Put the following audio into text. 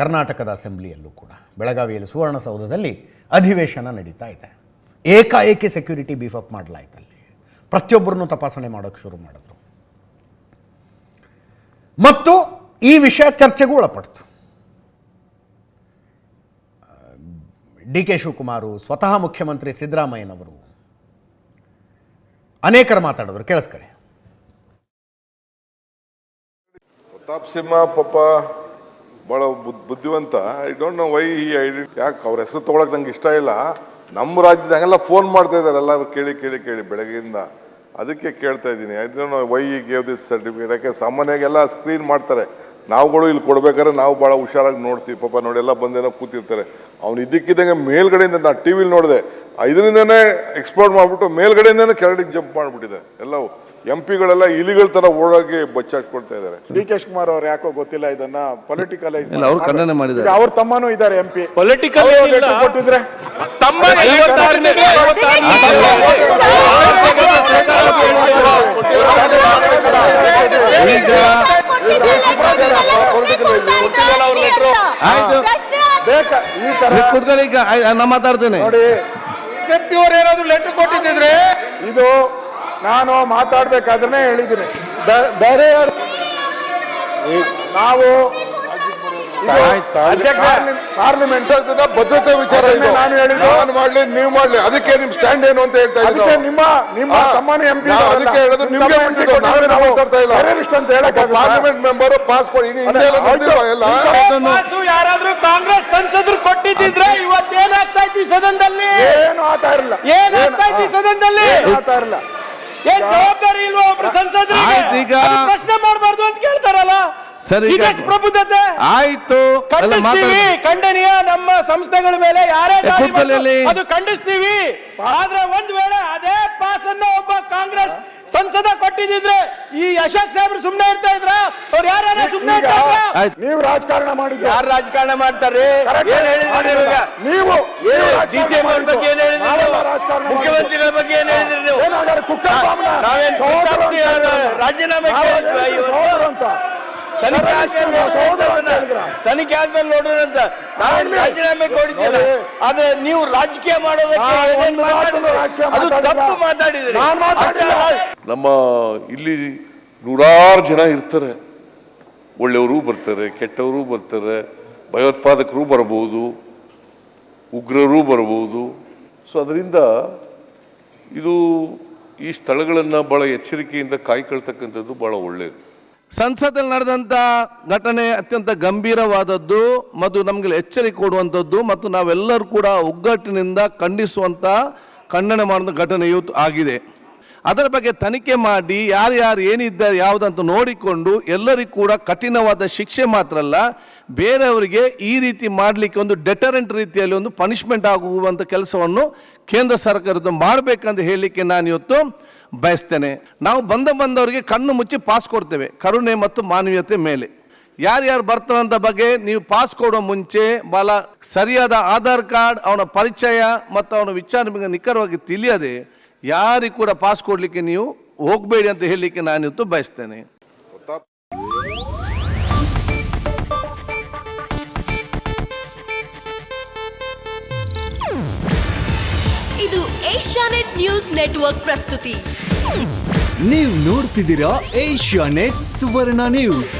ಕರ್ನಾಟಕದ ಅಸೆಂಬ್ಲಿಯಲ್ಲೂ ಕೂಡ. ಬೆಳಗಾವಿಯಲ್ಲಿ ಸುವರ್ಣಸೌಧದಲ್ಲಿ ಅಧಿವೇಶನ ನಡೀತಾ ಇದೆ. ಏಕಾಏಕಿ ಸೆಕ್ಯೂರಿಟಿ ಬೀಫಪ್ ಮಾಡಲಾಯಿತು ಅಲ್ಲಿ ಪ್ರತಿಯೊಬ್ಬರನ್ನು ತಪಾಸಣೆ ಮಾಡೋಕ್ಕೆ ಶುರು ಮಾಡಿದ್ರು. ಮತ್ತು ಈ ವಿಷಯ ಚರ್ಚೆಗೂ ಒಳಪಡ್ತು. ಡಿ ಕೆ ಶಿವಕುಮಾರು, ಸ್ವತಃ ಮುಖ್ಯಮಂತ್ರಿ ಸಿದ್ದರಾಮಯ್ಯನವರು ಅನೇಕರು ಮಾತಾಡಿದ್ರು. ಕೇಳಿಸ್ಕೊಳ್ಳಿ. ಪ್ರತಾಪ್ ಸಿಂಹ ಪಾಪ ಬುದ್, ಬುದ್ಧಿವಂತ. ಐ ಡೋಂಟ್ ನೋ ವೈ ಈ ಐಡಿ ಯಾಕೆ ಅವ್ರ ಹೆಸರು ತೊಗೊಳಕ್ ನಂಗೆ ಇಷ್ಟ ಇಲ್ಲ. ನಮ್ಮ ರಾಜ್ಯದ ಹಂಗೆಲ್ಲ ಫೋನ್ ಮಾಡ್ತಾ ಇದ್ದಾರೆ ಎಲ್ಲರೂ ಕೇಳಿ ಕೇಳಿ ಕೇಳಿ ಬೆಳಗ್ಗೆಯಿಂದ. ಅದಕ್ಕೆ ಕೇಳ್ತಾ ಇದ್ದೀನಿ. I know why he gave this certificate ಯಾಕೆ ಸಾಮಾನ್ಯಗೆಲ್ಲ ಸ್ಕ್ರೀನ್ ಮಾಡ್ತಾರೆ. ನಾವುಗಳು ಇಲ್ಲಿ ಕೊಡ್ಬೇಕಾದ್ರೆ ನಾವು ಭಾಳ ಹುಷಾರಾಗಿ ನೋಡ್ತೀವಿ. ಪಾಪ ನೋಡಿ, ಎಲ್ಲ ಬಂದೇನೋ ಕೂತಿರ್ತಾರೆ. ಅವ್ನು ಇದಕ್ಕಿದ್ದಂಗೆ ಮೇಲ್ಗಡೆಯಿಂದ ನಾನು ಟಿ ವಿಲಿ ನೋಡಿದೆ. ಇದರಿಂದನೇ ಎಕ್ಸ್ಪ್ಲೋರ್ ಮಾಡಿಬಿಟ್ಟು ಮೇಲ್ಗಡೆಯಿಂದನೇ ಕೆರಡಿಗೆ ಜಂಪ್ ಮಾಡಿಬಿಟ್ಟಿದೆ. ಎಲ್ಲವೂ. ಎಂ ಪಿಗಳೆಲ್ಲ ಇಲಿಗಳ ತರ ಓಡಾಗಿ ಬಚ್ಚಾಡ್ಕೊಳ್ತಾ ಇದ್ದಾರೆ ಡಿ ಕೆ ಕುಮಾರ್ ಅವ್ರು ಯಾಕೋ ಗೊತ್ತಿಲ್ಲ ಇದನ್ನ ಪೊಲಿಟಿಕಲೈಸ್ ಇಲ್ಲ, ಅವ್ರು ಖಂಡನೆ ಮಾಡಿದ್ದಾರೆ. ಅವ್ರ ತಮ್ಮನೂ ಇದ್ದಾರೆ ಎಂ ಪಿ ಪೊಲಿಟಿಕಲ್. ಕೊಟ್ಟಿದ್ರೆ ತಮ್ಮ ಐವತ್ತಾರನೇ ಈಗ ಆಯ್ತು. ಬೇಕಾ ಈ ತರ ನೀವು ಕೂತ್ಕೊಳ್ಳಿ ಈಗ ಆಯ್- ನಾ ಮಾತಾಡ್ತೇನೆ ನೋಡಿ ಅವ್ರು ಏನಾದ್ರು ಲೆಟರ್ ಕೊಟ್ಟಿದ್ರೆ ಇದು ನಾನು ಮಾತಾಡ್ಬೇಕಾದ್ರೆ ಹೇಳಿದ್ದೀನಿ. ಬೇ- ಬೇರೆ ಯಾರು ನಾವು ಪಾರ್ಲಿಮೆಂಟ್ ಭದ್ರತೆ ವಿಚಾರ ಇದು. ನಾನು ಹೇಳಿದ್ದು. ನಾನು ಮಾಡ್ಲಿ ನೀವು ಮಾಡ್ಲಿ. ಅದಕ್ಕೆ ನಿಮ್ ಸ್ಟ್ಯಾಂಡ್ ಏನು ಅಂತ ಹೇಳ್ತಾ ಇದ್ದೀನಿ ನಿಮ್ಮ ನಿಮ್ಮ ಸಮಾನ ಎಂ ಪಿ ನಾವು ಅದಕ್ಕೆ ಹೇಳಿದ್ರು ನಿಮ್ಗೆ ನಾವೇ ನಾವೇನು ಮಾತಾಡ್ತಾ ಇಲ್ಲ. ಟೆರರಿಸ್ಟ್ ಅಂತ ಹೇಳಕ್ ಪಾರ್ಲಿಮೆಂಟ್ ಮೆಂಬರ್ ಪಾಸ್ ಕೊಡಿ. ಈಗ ಹಿಂದೆ ಎಲ್ಲ ಆಯ್ತು. ನಡೆದಿಲ್ವಾ ಎಲ್ಲ ಅದನ್ನು- ಪಾಸು ಯಾರಾದ್ರೂ ಕಾಂಗ್ರೆಸ್ ಸಂಸದರು ಕೊಟ್ಟಿದ್ದಿದ್ರೆ ಇವತ್ತೇನಾಗ್ತಾ ಇತ್ತು ಸದನದಲ್ಲಿ? ಏನು ಆತಾ ಇರಲಿಲ್ಲ. ಏನಾಗ್ತಾ ಇತ್ತು ಸದನದಲ್ಲಿ? ಇರಲಿಲ್ಲ. ಏನ್ ಜವಾಬ್ದಾರಿ ಇಲ್ವಾ ಒಬ್ರು ಸಂಸದರಿಗೆ? ಆಯ್ತು, ಈಗ- ಪ್ರಶ್ನೆ ಮಾಡಬಾರ್ದು ಅಂತ ಕೇಳ್ತಾರಲ್ಲ? ಸರಿ, ಈಗ- ಇದೆಷ್ಟು ಪ್ರಬುದ್ಧತೆ? ಆಯ್ತು. ಎಲ್ಲ ಖಂಡಿಸ್ತೀವಿ ಖಂಡನೀಯ ನಮ್ಮ ಸಂಸ್ಥೆಗಳ ಮೇಲೆ ಯಾರೇ ದಾಳಿ ಕೂತ್ಕೊಳ್ಳಿ ಅಲ್ಲಿ. ಅದು ಖಂಡಿಸ್ತೀವಿ. ಆದ್ರೆ ಒಂದ್ ವೇಳೆ ಅದೇ ಪಾಸ್ ಅನ್ನ ಒಬ್ಬ ಕಾಂಗ್ರೆಸ್ ಸಂಸದ ಕೊಟ್ಟಿದ್ರೆ ಈ ಅಶೋಕ್ ಸಾಹೇಬ್ರು ಸುಮ್ನೆ ಇರ್ತಾ ಇದ್ರ? ಅವ್ರು ಯಾರು ಸುಮ್ನೆ ಈಗ ಇರ್ತಾ ಇದ್ರ? ಆಯ್ತು. ನೀವು ರಾಜಕಾರಣ ಮಾಡಿದ್ದೀರಿ ಯಾರು ರಾಜಕಾರಣ ಮಾಡ್ತಾರೆ? Correct. ಏನ್ ಹೇಳಿದ್ರು ಮಾಡಿಲ್ಲ. ನೀವು ಏನು ನೀವು ರಾಜಕಾರಣ DCM ಅವ್ರ ಮಾಡಿದ್ದು. ಬಗ್ಗೆ ಏನ್ ಹೇಳಿದ್ರಿ ನಾವೆಲ್ಲ ನೀವು? ರಾಜಕಾರಣ ಮುಖ್ಯಮಂತ್ರಿಗಳ ಬಗ್ಗೆ ಏನ್ ಹೇಳಿದ್ರಿ ನೀವು? ಬಾಂಬ್ನ ನಾವೇನ್? ರಾಜೀನಾಮೆ ಅಂತ? ತನಿಖೆ ಆದ್ಮೇಲೆ ತನಿಖೆ ಆದ್ಮೇಲೆ ನೋಡೋಣ ಅಂತ. ನಾವೇನ್ ರಾಜೀನಾಮೆ ಕೊಡಿದ್ದಿಲ್ಲ. ಆದ್ರೆ ನೀವು ರಾಜಕೀಯ ಮಾಡೋದಕ್ಕೆ ಅದು ತಪ್ಪು ಮಾತಾಡಿದ್ರಿ. ನಮ್ಮ ಇಲ್ಲಿ ನೂರಾರು ಜನ ಇರ್ತಾರೆ. ಒಳ್ಳೆಯವರು ಬರ್ತಾರೆ ಕೆಟ್ಟವರು ಬರ್ತಾರೆ ಭಯೋತ್ಪಾದಕರು ಬರಬಹುದು ಉಗ್ರರು ಬರಬಹುದು. ಸೊ ಅದರಿಂದ ಇದು ಈ ಸ್ಥಳಗಳನ್ನು ಭಾಳ ಎಚ್ಚರಿಕೆಯಿಂದ ಕಾಯ್ಕೊಳ್ತಕ್ಕಂಥದ್ದು ಭಾಳ ಒಳ್ಳೆಯದು ಸಂಸತ್ತಲ್ಲಿ ನಡೆದಂಥ ಘಟನೆ ಅತ್ಯಂತ ಗಂಭೀರವಾದದ್ದು ಮತ್ತು ನಮಗೆ ಎಚ್ಚರಿಕೆ ಕೊಡುವಂಥದ್ದು ಮತ್ತು ನಾವೆಲ್ಲರೂ ಕೂಡ ಒಗ್ಗಟ್ಟಿನಿಂದ ಖಂಡಿಸುವಂಥ ಖಂಡನೆ ಮಾಡಿದ ಘಟನೆಯು ಆಗಿದೆ. ಅದರ ಬಗ್ಗೆ ತನಿಖೆ ಮಾಡಿ ಯಾರ್ಯಾರು ಏನಿದ್ದಾರೆ ಯಾವುದಂತ ನೋಡಿಕೊಂಡು ಎಲ್ಲರಿಗೂ ಕೂಡ ಕಠಿಣವಾದ ಶಿಕ್ಷೆ ಮಾತ್ರ ಅಲ್ಲ, ಬೇರೆಯವರಿಗೆ ಈ ರೀತಿ ಮಾಡಲಿಕ್ಕೆ ಒಂದು ಡೆಟರೆಂಟ್ ರೀತಿಯಲ್ಲಿ ಒಂದು ಪನಿಷ್ಮೆಂಟ್ ಆಗುವಂಥ ಕೆಲಸವನ್ನು ಕೇಂದ್ರ ಸರ್ಕಾರದ ಮಾಡಬೇಕಂತ ಹೇಳಲಿಕ್ಕೆ ನಾನು ಇವತ್ತು ಬಯಸ್ತೇನೆ. ನಾವು ಬಂದ ಬಂದವರಿಗೆ ಕಣ್ಣು ಮುಚ್ಚಿ ಪಾಸ್ ಕೊಡ್ತೇವೆ, ಕರುಣೆ ಮತ್ತು ಮಾನವೀಯತೆ ಮೇಲೆ. ಯಾರ್ಯಾರು ಬರ್ತಾರಂತ ಬಗ್ಗೆ ನೀವು ಪಾಸ್ ಕೊಡೋ ಮುಂಚೆ ಬಹಳ ಸರಿಯಾದ ಆಧಾರ್ ಕಾರ್ಡ್, ಅವನ ಪರಿಚಯ ಮತ್ತು ಅವನ ವಿಚಾರ ನಿಖರವಾಗಿ ತಿಳಿಯದೆ ಯಾರಿಗೂ ಕೂಡ ಪಾಸ್ ಕೊಡಲಿಕ್ಕೆ ನೀವು ಹೋಗಬೇಡಿ ಅಂತ ಹೇಳಲಿಕ್ಕೆ ನಾನು ಇವತ್ತು ಬಯಸ್ತೇನೆ. ಇದು ಏಷ್ಯಾನೆಟ್ ನ್ಯೂಸ್ ನೆಟ್ವರ್ಕ್ ಪ್ರಸ್ತುತಿ. ನೀವು ನೋಡ್ತಿದ್ದೀರಾ ಏಷ್ಯಾನೆಟ್ ಸುವರ್ಣ ನ್ಯೂಸ್.